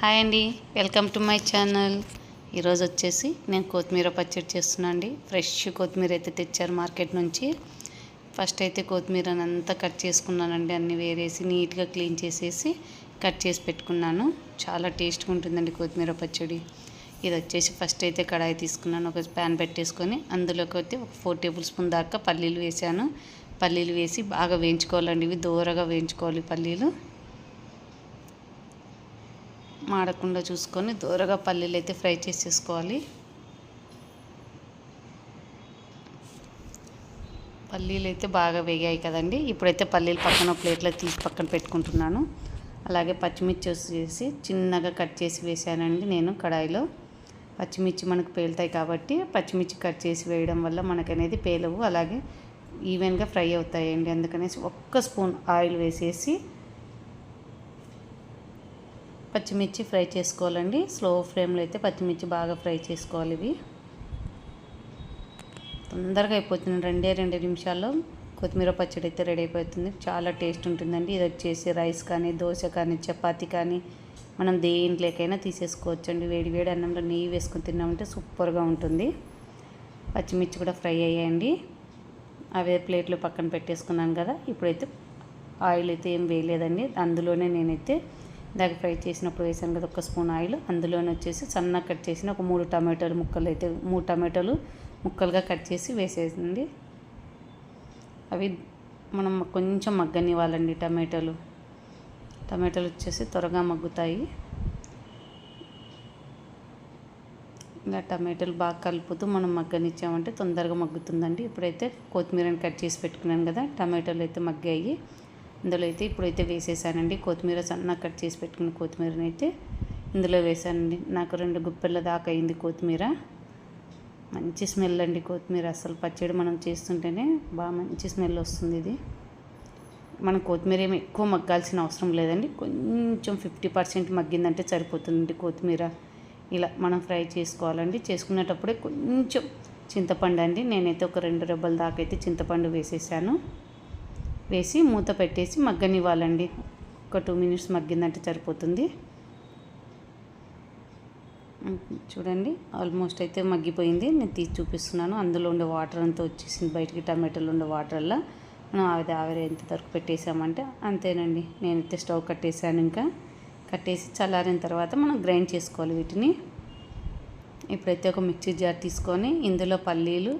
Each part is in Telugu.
హాయ్ అండి వెల్కమ్ టు మై ఛానల్. ఈరోజు వచ్చేసి నేను కొత్తిమీర పచ్చడి చేస్తున్నా అండి ఫ్రెష్ కొత్తిమీర అయితే తెచ్చారు మార్కెట్ నుంచి. ఫస్ట్ అయితే కొత్తిమీర అంతా కట్ చేసుకున్నానండి. అన్ని వేరేసి నీట్గా క్లీన్ చేసేసి కట్ చేసి పెట్టుకున్నాను. చాలా టేస్ట్గా ఉంటుందండి కొత్తిమీర పచ్చడి. ఇది వచ్చేసి ఫస్ట్ అయితే కడాయి తీసుకున్నాను. ఒక ప్యాన్ పెట్టేసుకొని అందులోకి అయితే ఒక ఫోర్ టేబుల్ స్పూన్ దాకా పల్లీలు వేసాను పల్లీలు వేసి బాగా వేయించుకోవాలండి. ఇవి దూరగా వేయించుకోవాలి పల్లీలు. మాడకుండా చూసుకొని దూరగా పల్లీలు అయితే ఫ్రై చేసేసుకోవాలి పల్లీలు అయితే బాగా వేగాయి కదండి. ఇప్పుడైతే పల్లీలు పక్కన ప్లేట్లో తీసి పక్కన పెట్టుకుంటున్నాను. అలాగే పచ్చిమిర్చి వచ్చేసి చిన్నగా కట్ చేసి వేసానండి నేను కడాయిలో. పచ్చిమిర్చి మనకు పేలుతాయి కాబట్టి పచ్చిమిర్చి కట్ చేసి వేయడం వల్ల మనకనేది పేలవు. అలాగే ఈవెన్గా ఫ్రై అవుతాయండి. అందుకనేసి ఒక్క స్పూన్ ఆయిల్ వేసేసి పచ్చిమిర్చి ఫ్రై చేసుకోవాలండి. స్లో ఫ్లేమ్లో అయితే పచ్చిమిర్చి బాగా ఫ్రై చేసుకోవాలి ఇవి. తొందరగా అయిపోతుంది రెండే రెండు నిమిషాల్లో. కొత్తిమీర పచ్చడి అయితే రెడీ అయిపోతుంది. చాలా టేస్ట్ ఉంటుందండి. ఇది వచ్చేసి రైస్ కానీ దోశ కానీ చపాతీ కానీ మనం దేంట్లోకైనా తీసేసుకోవచ్చు అండి వేడి వేడి అన్నంలో నెయ్యి వేసుకొని తిన్నామంటే సూపర్గా ఉంటుంది. పచ్చిమిర్చి కూడా ఫ్రై అయ్యాయండి. అవే ప్లేట్లో పక్కన పెట్టేసుకున్నాను కదా. ఇప్పుడైతే ఆయిల్ అయితే ఏం వేయలేదండి. అందులోనే నేనైతే ఇందాక ఫ్రై చేసినప్పుడు వేసాను కదా ఒక స్పూన్ ఆయిల్. అందులోనే వచ్చేసి సన్నగా కట్ చేసిన ఒక మూడు టమాటోలు ముక్కలు అయితే మూడు టమాటోలు ముక్కలుగా కట్ చేసి వేసేసింది అవి మనం కొంచెం మగ్గనివ్వాలండి టమాటోలు. టమాటోలు వచ్చేసి త్వరగా మగ్గుతాయి. ఇలా టమాటాలు బాగా కలుపుతూ మనం మగ్గనిచ్చామంటే తొందరగా మగ్గుతుందండి. ఇప్పుడైతే కొత్తిమీరని కట్ చేసి పెట్టుకున్నాను కదా టమాటోలు అయితే మగ్గాయి. ఇందులో అయితే ఇప్పుడైతే వేసేసానండి. కొత్తిమీర సన్న కట్ చేసి పెట్టుకున్న కొత్తిమీరని అయితే ఇందులో వేసానండి. నాకు రెండు గుప్పెళ్ళ దాకా అయింది కొత్తిమీర. మంచి స్మెల్ అండి కొత్తిమీర. అసలు పచ్చడి మనం చేస్తుంటేనే బాగా మంచి స్మెల్ వస్తుంది ఇది. మనం కొత్తిమీర ఏమి ఎక్కువ మగ్గాల్సిన అవసరం లేదండి. కొంచెం ఫిఫ్టీ పర్సెంట్ మగ్గిందంటే సరిపోతుందండి కొత్తిమీర. ఇలా మనం ఫ్రై చేసుకోవాలండి. చేసుకునేటప్పుడే కొంచెం చింతపండు అండి నేనైతే ఒక రెండు రెబ్బల దాకా అయితే చింతపండు వేసేసాను. వేసి మూత పెట్టేసి మగ్గనివ్వాలండి. ఒక టూ మినిట్స్ మగ్గిందంటే సరిపోతుంది. చూడండి ఆల్మోస్ట్ అయితే మగ్గిపోయింది. నేను తీసి చూపిస్తున్నాను. అందులో ఉండే వాటర్ అంతా వచ్చేసింది బయటికి టమాటాలు ఉండే వాటర్లో మనం ఆవిరి ఆవిరి ఎంత వరకు పెట్టేసామంటే అంతేనండి. నేనైతే స్టవ్ కట్టేసాను ఇంకా. కట్టేసి చల్లారిన తర్వాత మనం గ్రైండ్ చేసుకోవాలి వీటిని. ఇప్పుడైతే ఒక మిక్సీ జార్ తీసుకొని ఇందులో పల్లీలు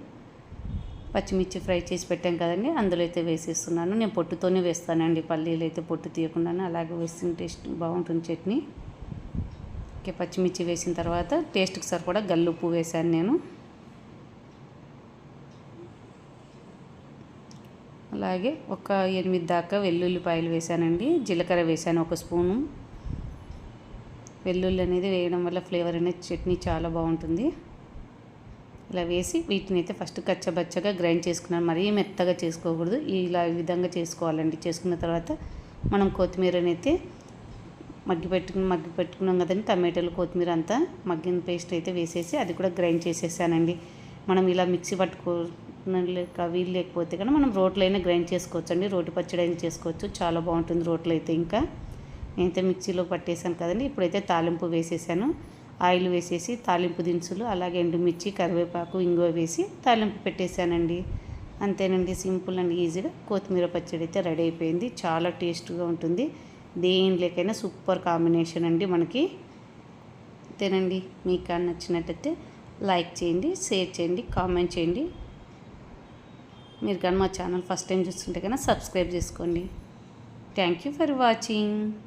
పచ్చిమిర్చి ఫ్రై చేసి పెట్టాం కదండి. అందులో అయితే వేసేస్తున్నాను. నేను పొట్టుతోనే వేస్తానండి. పల్లీలు అయితే పొట్టు తీయకుండానే అలాగే వేసిన టేస్ట్ బాగుంటుంది చట్నీ. ఓకే పచ్చిమిర్చి వేసిన తర్వాత టేస్ట్కి సరిపడా గల్లుప్పు వేశాను నేను. అలాగే ఒక ఎనిమిది దాకా వెల్లుల్లిపాయలు వేశానండి. జీలకర్ర వేశాను ఒక స్పూను. వెల్లుల్లి అనేది వేయడం వల్ల ఫ్లేవర్ అనేది చట్నీ చాలా బాగుంటుంది. ఇలా వేసి వీటిని అయితే ఫస్ట్ కచ్చబచ్చగా గ్రైండ్ చేసుకున్నాను. మరీ మెత్తగా చేసుకోకూడదు. ఇలా ఈ విధంగా చేసుకోవాలండి. చేసుకున్న తర్వాత మనం కొత్తిమీరని అయితే మగ్గి పెట్టుకుని మగ్గి పెట్టుకున్నాం కదండి. టమాటాలు కొత్తిమీర అంతా మగ్గిన పేస్ట్ అయితే వేసేసి అది కూడా గ్రైండ్ చేసేసానండి. మనం ఇలా మిక్సీ పట్టుకోలేక వీలు లేకపోతే కానీ మనం రోట్లో అయినా గ్రైండ్ చేసుకోవచ్చు అండి రోటి పచ్చడి అయినా చేసుకోవచ్చు. చాలా బాగుంటుంది రోట్లో అయితే ఇంకా. నేనైతే మిక్సీలో పట్టేశాను కదండి. ఇప్పుడైతే తాలింపు వేసేసాను. ఆయిల్ వేసేసి తాలింపు దినుసులు అలాగే ఎండుమిర్చి కరివేపాకు ఇంగువ వేసి తాలింపు పెట్టేశానండి. అంతేనండి సింపుల్ అండ్ ఈజీగా కొత్తిమీర పచ్చడి అయితే రెడీ అయిపోయింది. చాలా టేస్ట్గా ఉంటుంది. దేనిలోకైనా సూపర్ కాంబినేషన్ అండి మనకి. అంతేనండి మీకు నచ్చినట్టయితే లైక్ చేయండి షేర్ చేయండి కామెంట్ చేయండి. మీరు కానీ మా ఛానల్ ఫస్ట్ టైం చూస్తుంటే కన్నా సబ్స్క్రైబ్ చేసుకోండి. Thank you for watching.